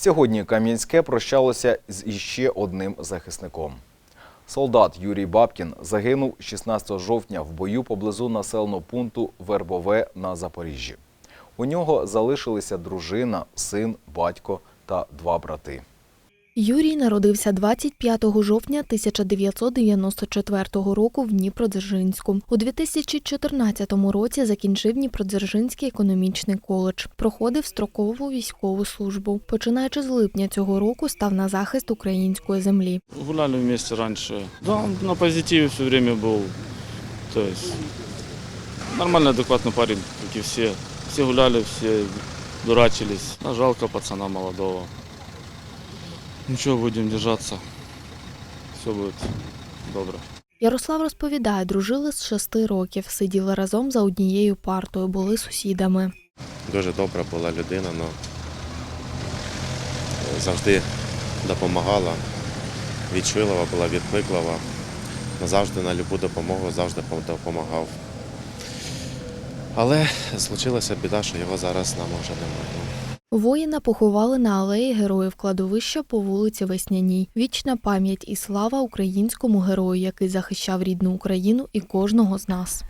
Сьогодні Кам'янське прощалося з іще одним захисником. Солдат Юрій Бабкін загинув 16 жовтня в бою поблизу населеного пункту Вербове на Запоріжжі. У нього залишилися дружина, син, батько та два брати. Юрій народився 25 жовтня 1994 року в Дніпродзержинську. У 2014 році закінчив Дніпродзержинський економічний коледж. Проходив строкову військову службу. Починаючи з липня цього року, став на захист української землі. Гуляли вместе раньше. Да, он на позитиве все время был. То есть нормальный, адекватный парень, как и все. Все гуляли, все дурачились. А жалко пацана молодого. Ничего, будем держаться. Все будет добре. Ярослав розповідає, дружили з шести років, сиділи разом за однією партою, були сусідами. Дуже добра була людина, але завжди допомагала, відчуйлива була, відкликова. Завжди на любу допомогу, завжди допомагав. Але случилася біда, що його зараз нам вже немає. Воїна поховали на алеї героїв кладовища по вулиці Весняній. Вічна пам'ять і слава українському герою, який захищав рідну Україну і кожного з нас.